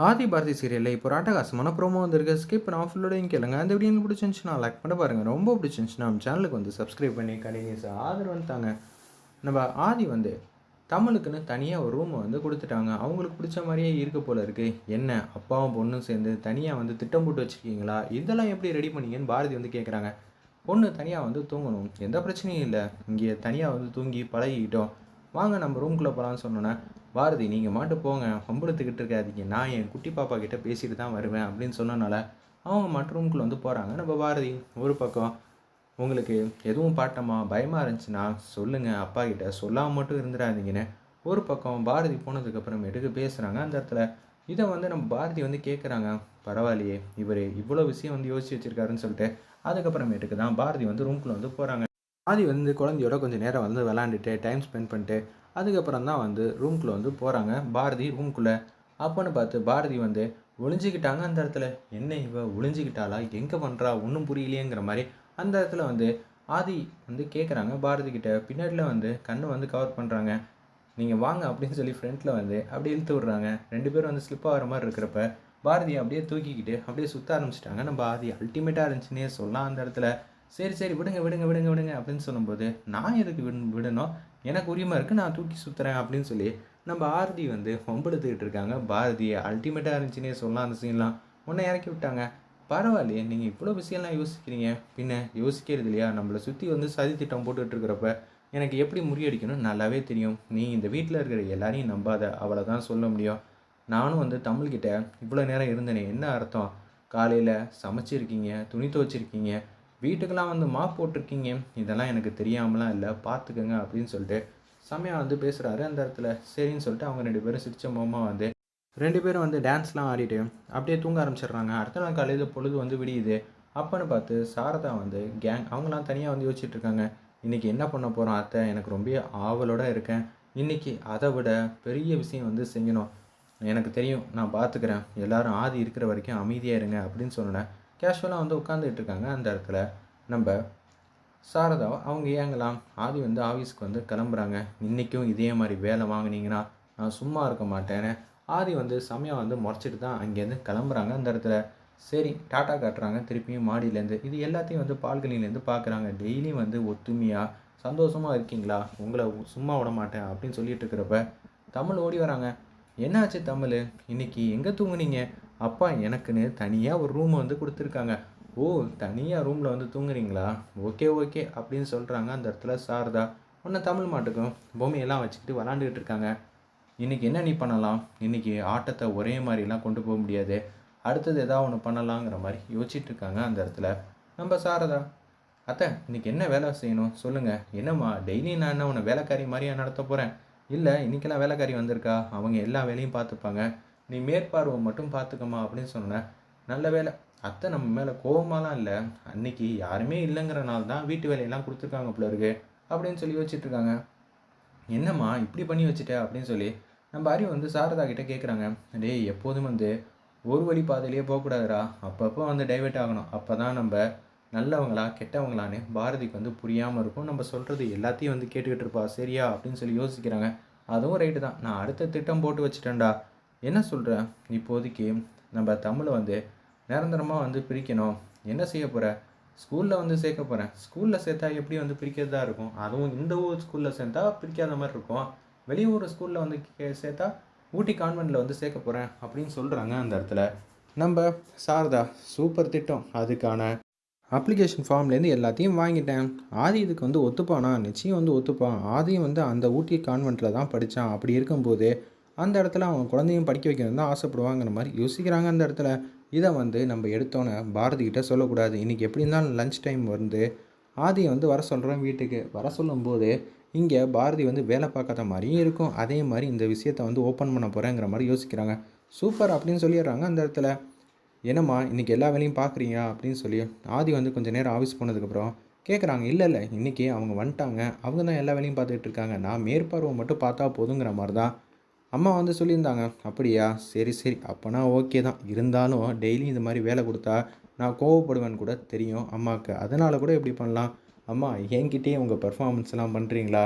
ஆதி பாரதி சீரியலில் இப்போ ஒரு அட்டகாசமான ப்ரோமோ வந்திருக்கு. ஸ்கிப் நான் ஃபுல்லோடையும் கேளுங்க. அந்த வீடியோ பிடிச்சிருந்துச்சுன்னா லைக் பண்ண பாருங்கள் ரொம்ப பிடிச்சிருந்துச்சுன்னா நம்ம சேனலுக்கு வந்து சப்ஸ்கிரைப் பண்ணி கண்டினியூஸாக ஆதரவு வந்துட்டாங்க. நம்ம ஆதி வந்து தமிழுக்குன்னு தனியாக ஒரு ரூமை வந்து கொடுத்துட்டாங்க. அவங்களுக்கு பிடிச்ச மாதிரியே இருக்க போல இருக்குது என்ன அப்பாவும் பொண்ணும் சேர்ந்து தனியாக வந்து திட்டம் போட்டு வச்சுருக்கீங்களா? இதெல்லாம் எப்படி ரெடி பண்ணீங்கன்னு பாரதி வந்து கேட்குறாங்க பொண்ணு தனியாக வந்து தூங்கணும். எந்த பிரச்சனையும் இல்லை. இங்கே தனியாக வந்து தூங்கி பழகிக்கிட்டோம். வாங்க நம்ம ரூம்குள்ளே போகலான்னு சொன்னோன்னே பாரதி நீங்கள் மாட்டு போங்க வம்புழுத்துக்கிட்டு இருக்காதீங்க. நான் என் குட்டி பாப்பா கிட்டே பேசிட்டு தான் வருவேன் அப்படின்னு சொன்னனால அவங்க மற்ற ரூம்குள்ளே வந்து போகிறாங்க நம்ம பாரதி ஒரு பக்கம் உங்களுக்கு எதுவும் பாட்டமா பயமாக இருந்துச்சுன்னா சொல்லுங்கள் அப்பா கிட்ட சொல்லாமல் மட்டும் இருந்துடாதீங்கன்னு ஒரு பக்கம் பாரதி போனதுக்கப்புறம் எடுக்க பேசுகிறாங்க அந்த இடத்துல இதை வந்து நம்ம பாரதி வந்து கேட்குறாங்க பரவாயில்லையே இவர் இவ்வளோ விஷயம் வந்து யோசிச்சு வச்சிருக்காருன்னு சொல்லிட்டு அதுக்கப்புறமேட்டுக்கு தான் பாரதி வந்து ரூம்குள்ளே வந்து போகிறாங்க பாரதி வந்து குழந்தையோட கொஞ்சம் நேரம் வந்து விளாண்டுட்டு டைம் ஸ்பெண்ட் பண்ணிட்டு அதுக்கப்புறம் தான் வந்து ரூம்குள்ளே வந்து போகிறாங்க பாரதி ரூம்குள்ளே அப்போன்னு பார்த்து பாரதி வந்து ஒளிஞ்சிக்கிட்டாங்க அந்த இடத்துல. என்ன இவ? ஒளிஞ்சிக்கிட்டாளா? எங்கே பண்ணுறா ஒன்றும் புரியலையேங்கிற மாதிரி. அந்த இடத்துல வந்து ஆதி வந்து கேட்குறாங்க பாரதி கிட்ட பின்னாடியில் வந்து கண்ணை வந்து கவர் பண்ணுறாங்க நீங்கள் வாங்க அப்படின்னு சொல்லி ஃப்ரெண்டில் வந்து அப்படியே இழுத்து விட்றாங்க. ரெண்டு பேரும் வந்து ஸ்லிப் ஆகிற மாதிரி இருக்கிறப்ப பாரதியை அப்படியே தூக்கிக்கிட்டு அப்படியே சுற்ற ஆரம்பிச்சிட்டாங்க. நம்ம ஆதி அல்டிமேட்டாக இருந்துச்சுன்னே சொல்லலாம் அந்த இடத்துல. சரி சரி விடுங்க விடுங்க விடுங்க விடுங்க அப்படின்னு சொல்லும்போது நான் எதுக்கு விடு விடணும்? எனக்கு உரிமை இருக்குது நான் தூக்கி சுற்றுறேன் அப்படின்னு சொல்லி நம்ம ஆரதி வந்து வம்பெடுத்துக்கிட்டு இருக்காங்க. பாரதியை அல்டிமேட்டாக இருந்துச்சுன்னே சொல்லலாம் அந்த சீன்லாம் உன்னை இறக்கி விட்டாங்க. பரவாயில்லையே நீங்கள் இவ்வளோ விஷயம்லாம் யோசிக்கிறீங்க. பின்ன யோசிக்கிறது இல்லையா? நம்மளை சுற்றி வந்து சதி திட்டம் போட்டுட்டு இருக்கிறப்ப எனக்கு எப்படி முறியடிக்கணும்னு நல்லாவே தெரியும். நீ இந்த வீட்டில் இருக்கிற எல்லாரையும் நம்பாத. அவளை தான் சொல்ல முடியும். நானும் வந்து தமிழ்கிட்ட இவ்வளோ நேரம் இருந்தேனே என்ன அர்த்தம்? காலையில் சமைச்சிருக்கீங்க துணி துவச்சிருக்கீங்க வீட்டுக்கெல்லாம் வந்து மாப் போட்டிருக்கீங்க. இதெல்லாம் எனக்கு தெரியாமலாம் இல்லை. பார்த்துக்கோங்க அப்படின்னு சொல்லிட்டு செம்மையாக வந்து பேசுகிறாரு அந்த இடத்துல சரின்னு சொல்லிட்டு அவங்க ரெண்டு பேரும் சிரிச்ச முகமாக வந்து ரெண்டு பேரும் வந்து டான்ஸ்லாம் ஆடிட்டு அப்படியே தூங்க ஆரம்பிச்சிடுறாங்க. அடுத்த நாள் காலையில் பொழுது வந்து விடியுது. அப்பன்னு பார்த்து சாரதா வந்து கேங் அவங்களாம் தனியாக வந்து யோசிச்சுட்டு இருக்காங்க. இன்றைக்கி என்ன பண்ண போகிறோம் அத்தை? எனக்கு ரொம்ப ஆவலோடு இருக்கேன். இன்றைக்கி அதை விட பெரிய விஷயம் வந்து செய்யணும். எனக்கு தெரியும். நான் பார்த்துக்கிறேன். எல்லாரும் ஆதி இருக்கிற வரைக்கும் அமைதியாக இருங்க அப்படின்னு சொன்னேன். கேஷுவலாக வந்து உட்காந்துட்டு இருக்காங்க அந்த இடத்துல நம்ம சாரதா அவங்க ஏங்கலாம்? ஆதி வந்து ஆஃபீஸ்க்கு வந்து கிளம்புறாங்க. இன்றைக்கும் இதே மாதிரி வேலை வாங்குனீங்கன்னா நான் சும்மா இருக்க மாட்டேன்னு ஆதி வந்து சமயம் வந்து முறைச்சிட்டு தான் அங்கேருந்து கிளம்புறாங்க. அந்த இடத்துல சரி டாட்டா காட்டுறாங்க. திருப்பியும் மாடியிலேருந்து. இது எல்லாத்தையும் வந்து பால்கனிலேருந்து பார்க்குறாங்க. டெய்லியும் வந்து ஒத்துமையாக சந்தோஷமாக இருக்கீங்களா? உங்களை சும்மா விட மாட்டேன் அப்படின்னு சொல்லிட்டு இருக்கிறப்ப தமிழ் ஓடி வராங்க. என்னாச்சு தமிழ்? இன்னைக்கு எங்கே தூங்குனீங்க? அப்பா எனக்குன்னு தனியாக ஒரு ரூம் வந்து கொடுத்துருக்காங்க. ஓ தனியாக ரூமில் வந்து தூங்குறீங்களா? ஓகே ஓகே அப்படின்னு சொல்கிறாங்க அந்த இடத்துல சாரதா. உன்னை தமிழ் மாட்டுக்கும். பொம்மையெல்லாம் வச்சுக்கிட்டு விளாண்டுக்கிட்டு இருக்காங்க. இன்றைக்கி என்ன நீ பண்ணலாம்? இன்றைக்கி ஆட்டத்தை ஒரே மாதிரிலாம் கொண்டு போக முடியாது. அடுத்தது ஏதாவது ஒன்று பண்ணலாங்கிற மாதிரி யோசிச்சுட்டு இருக்காங்க அந்த இடத்துல. நம்ம சாரதா அத்தை இன்றைக்கி என்ன வேலை செய்யணும்? சொல்லுங்கள் என்னம்மா டெய்லி நான் என்ன உன்னை வேலைக்காரி மாதிரியா நடத்த போகிறேன் இல்லை இன்றைக்கெல்லாம் வேலைக்காரி வந்திருக்கா? அவங்க எல்லா வேலையும் பார்த்துப்பாங்க. நீ மேற்பார்வை மட்டும் பார்த்துக்கம்மா அப்படின்னு சொன்னேன். நல்ல வேலை அத்தை நம்ம மேலே கோபமாலாம் இல்லை. அன்னைக்கு யாருமே இல்லைங்கிறனால தான் வீட்டு வேலையெல்லாம் கொடுத்துருக்காங்க போல இருக்கு அப்படின்னு சொல்லி யோசிச்சுட்டு இருக்காங்க. என்னம்மா இப்படி பண்ணி வச்சுட்ட அப்படின்னு சொல்லி நம்ம அறிவு வந்து சாரதா கிட்டே கேட்குறாங்க டேய் எப்போதும் வந்து ஒரு வழி பாதையிலேயே போகக்கூடாதுடா. அப்பப்போ வந்து டைவெர்ட் ஆகணும். அப்போ தான் நம்ம நல்லவங்களா கெட்டவங்களான்னு பாரதிக்கு வந்து புரியாமல் இருக்கும். நம்ம சொல்கிறது எல்லாத்தையும் வந்து கேட்டுக்கிட்டு இருப்பா. சரியா? அப்படின்னு சொல்லி யோசிக்கிறாங்க. அதுவும் ரைட்டு தான். நான் அடுத்த திட்டம் போட்டு வச்சுட்டேன்டா. என்ன சொல்கிற இப்போதைக்கு நம்ம தமிழை வந்து நிரந்தரமாக வந்து பிரிக்கணும். என்ன செய்ய போகிற ஸ்கூலில் வந்து சேர்க்க போகிறேன் ஸ்கூலில் சேர்த்தா எப்படி வந்து பிரிக்கிறதா இருக்கும்? அதுவும் இந்த ஊர் ஸ்கூலில் சேர்த்தா பிரிக்காத மாதிரி இருக்கும். வெளியூர் ஸ்கூலில் வந்து கே- சேர்த்தா ஊட்டி கான்வென்ட்டில் வந்து சேர்க்க போகிறேன் அப்படின்னு சொல்கிறாங்க அந்த இடத்துல. நம்ம சாரதா சூப்பர் திட்டம். அதுக்கான அப்ளிகேஷன் ஃபார்ம்லேருந்து எல்லாத்தையும் வாங்கிட்டேன். ஆதி இதுக்கு வந்து ஒத்துப்பானா? நிச்சயம் வந்து ஒத்துப்பான். ஆதியும் வந்து அந்த ஊட்டி கான்வென்ட்டில் தான் படித்தான் அப்படி இருக்கும்போது அந்த இடத்துல அவன் குழந்தையும் படிக்க வைக்கணும் தான் ஆசைப்படுவாங்கிற மாதிரி யோசிக்கிறாங்க அந்த இடத்துல. இதை வந்து நம்ம எடுத்தோன்னே பாரதிக்கிட்ட சொல்லக்கூடாது. இன்றைக்கி எப்படி இருந்தாலும் லஞ்ச் டைம் வந்து ஆதியை வந்து வர சொல்கிறோம் வீட்டுக்கு. வர சொல்லும்போது இங்கே பாரதி வந்து வேலை பார்க்காத மாதிரியும் இருக்கும். அதே மாதிரி இந்த விஷயத்தை வந்து ஓப்பன் பண்ண போகிறேங்கிற மாதிரி யோசிக்கிறாங்க. சூப்பர் அப்படின்னு சொல்லிடுறாங்க அந்த இடத்துல. என்னம்மா இன்றைக்கி எல்லா வேலையும் பார்க்குறீங்க அப்படின்னு சொல்லி ஆதி வந்து கொஞ்சம் நேரம் ஆஃபீஸ் போனதுக்கப்புறம் கேட்குறாங்க இல்லை இல்லை இன்றைக்கி அவங்க வந்துட்டாங்க. அவங்க தான் எல்லா வேலையும் பார்த்துட்டு இருக்காங்க. நான் மேற்பார்வை மட்டும் பார்த்தா போதுங்கிற மாதிரி தான் அம்மா வந்து சொல்லியிருந்தாங்க அப்படியா சரி சரி அப்போனா ஓகே தான். இருந்தாலும் டெய்லி இது மாதிரி வேலை கொடுத்தா நான் கோவப்படுவேன்னு கூட தெரியும் அம்மாவுக்கு. அதனால் கூட எப்படி பண்ணலாம். அம்மா என்கிட்டயே உங்கள் பர்ஃபாமன்ஸ்லாம் பண்ணுறீங்களா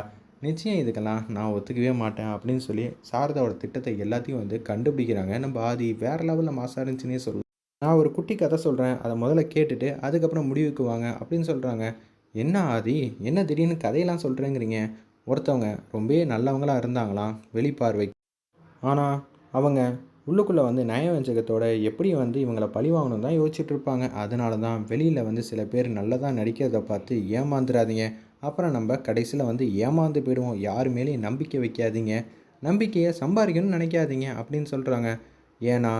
நிச்சயம் இதுக்கெல்லாம் நான் ஒத்துக்கவே மாட்டேன் அப்படின்னு சொல்லி சாரதாவோட திட்டத்தை எல்லாத்தையும் வந்து கண்டுபிடிக்கிறாங்க. நம்ம ஆதி வேறு லெவலில் மாசாக இருந்துச்சுன்னே சொல்லலாம் நான் ஒரு குட்டி கதை சொல்கிறேன் அதை முதல்ல கேட்டுட்டு அதுக்கப்புறம் முடிவுக்கு வாங்க அப்படின்னு சொல்கிறாங்க என்ன ஆதி? என்ன திடீர்னு கதையெல்லாம் சொல்கிறேங்கிறீங்க ஒருத்தவங்க ரொம்ப நல்லவங்களாக இருந்தாங்களாம். வெளிப்பார்வை ஆனால் அவங்க உள்ளுக்குள்ளே வந்து நயவஞ்சகத்தோட எப்படி வந்து இவங்களை பழி வாங்கணும் தான் யோசிச்சுட்டு இருப்பாங்க அதனால தான் வெளியில் வந்து சில பேர் நல்லதாக நடிக்கிறத பார்த்து ஏமாந்துடாதீங்க அப்புறம் நம்ம கடைசியில் வந்து ஏமாந்து போயிடுவோம். யார் மேலேயும் நம்பிக்கை வைக்காதீங்க. நம்பிக்கையை சம்பாதிக்கணும்னு நினைக்காதீங்க அப்படின்னு சொல்கிறாங்க ஏன்னா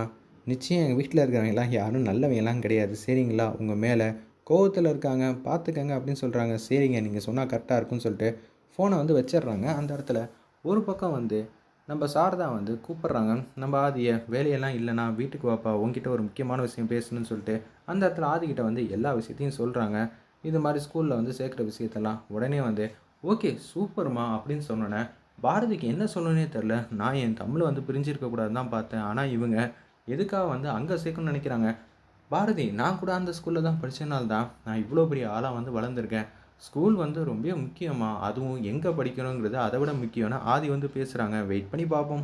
நிச்சயம் எங்கள் வீட்டில் இருக்கிறவங்கலாம் யாரும் நல்லவங்கலாம் கிடையாது. சரிங்களா? உங்கள் மேலே கோவத்தில் இருக்காங்க. பார்த்துக்கங்க அப்படின்னு சொல்கிறாங்க சரிங்க நீங்கள் சொன்னால் கரெக்டாக இருக்குன்னு சொல்லிட்டு ஃபோனை வந்து வச்சிடுறாங்க. அந்த இடத்துல ஒரு பக்கம் வந்து நம்ம சாரதா வந்து கூப்பிட்றாங்க. நம்ம ஆதியை வேலையெல்லாம் இல்லைனா வீட்டுக்கு வாப்பா உங்ககிட்ட ஒரு முக்கியமான விஷயம் பேசணும்னு சொல்லிட்டு அந்த இடத்துல ஆதிக்கிட்ட வந்து எல்லா விஷயத்தையும் சொல்கிறாங்க இது மாதிரி ஸ்கூலில் வந்து சேர்க்குற விஷயத்தெல்லாம் உடனே வந்து ஓகே சூப்பர்மா அப்படின்னு சொன்னோன்னே பாரதிக்கு என்ன சொல்லணுன்னே தெரில நான் என் தமிழை வந்து பிரிஞ்சிருக்கக்கூடாது தான் பார்த்தேன். ஆனால் இவங்க எதுக்காக வந்து அங்கே சேர்க்கணும்னு நினைக்கிறாங்க? பாரதி நான் கூட அந்த ஸ்கூலில் தான் படித்தனால்தான் நான் இவ்வளோ பெரிய ஆளாக வந்து வளர்ந்துருக்கேன். ஸ்கூல் வந்து ரொம்ப முக்கியமாக அதுவும் எங்கே படிக்கணுங்கிறது அதை விட முக்கியம்னு ஆதி வந்து பேசுகிறாங்க வெயிட் பண்ணி பார்ப்போம்.